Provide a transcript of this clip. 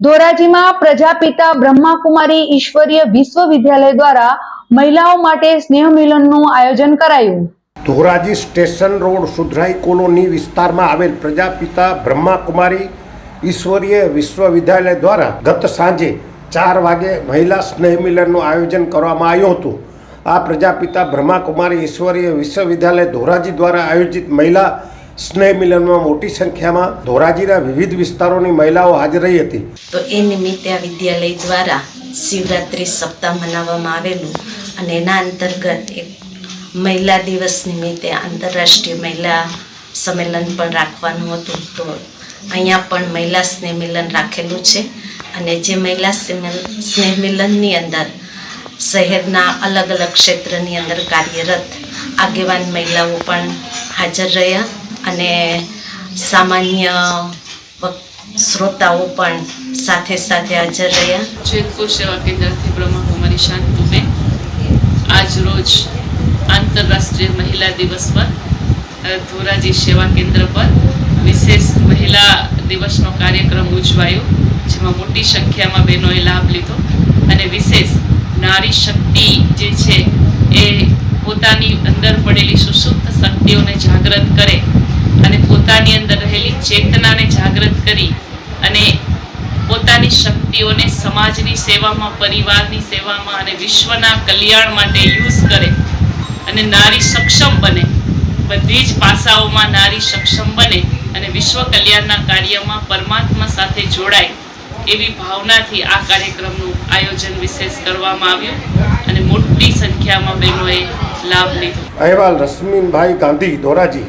ધોરાજીમાં પ્રજાપિતા બ્રહ્માકુમારી ઈશ્વરીય વિશ્વવિદ્યાલય દ્વારા મહિલાઓ માટે સ્નેહ મિલનનું આયોજન કરાયું. ધોરાજી સ્ટેશન રોડ સુધરાઈ કોલોની વિસ્તારમાં આવેલ પ્રજાપિતા બ્રહ્માકુમારી ઈશ્વરીય વિશ્વવિદ્યાલય દ્વારા ગત સાંજે ચાર વાગે મહિલા સ્નેહ મિલનનું આયોજન કરવામાં આવ્યું હતું. આ પ્રજાપિતા બ્રહ્માકુમારી ઈશ્વરીય વિશ્વવિદ્યાલય ધોરાજી દ્વારા આયોજિત મહિલા સ્નેહ મિલનમાં મોટી સંખ્યામાં ધોરાજીના વિવિધ વિસ્તારોની મહિલાઓ હાજર રહી હતી. તો એ નિમિત્તે આ વિદ્યાલય દ્વારા શિવરાત્રિ સપ્તાહ મનાવવામાં આવેલું અને એના અંતર્ગત એક મહિલા દિવસ નિમિત્તે આંતરરાષ્ટ્રીય મહિલા સંમેલન પણ રાખવાનું હતું. તો અહીંયા પણ મહિલા સ્નેહ મિલન રાખેલું છે અને જે મહિલા સ્નેહ- મિલનની અંદર શહેરના અલગ અલગ ક્ષેત્રની અંદર કાર્યરત આગેવાન મહિલાઓ પણ હાજર રહ્યા. અને સામાન્ય શ્રોતાઓ પણ સાથે સાથે હાજર રહ્યા. જેતપુર સેવા કેન્દ્રથી બ્રહ્માકુમારી શાંતુબેન આજ રોજ આંતરરાષ્ટ્રીય મહિલા દિવસ પર ધોરાજી સેવા કેન્દ્ર પર વિશેષ મહિલા દિવસનો કાર્યક્રમ ઉજવાયો, જેમાં મોટી સંખ્યામાં બહેનોએ લાભ લીધો અને વિશેષ નારી શક્તિ જે છે એ પોતાની અંદર પડેલી સુસુપ્ત શક્તિઓને જાગૃત કરે પોતાની અંદર રહેલી ચેતનાને જાગૃત કરી અને પોતાની શક્તિઓને સમાજની સેવામાં, પરિવારની સેવામાં અને વિશ્વના કલ્યાણ માટે યુઝ કરે અને નારી સક્ષમ બને. બધી જ પાસાઓમાં નારી સક્ષમ બને અને વિશ્વ કલ્યાણના કાર્યમાં પરમાત્મા સાથે જોડાય એવી ભાવનાથી આ કાર્યક્રમનું આયોજન વિશેષ કરવામાં આવ્યું અને મોટી સંખ્યામાં બહેનોએ લાભ લીધો. અહેવાલ રશ્મિનભાઈ ગાંધી ધોરાજી.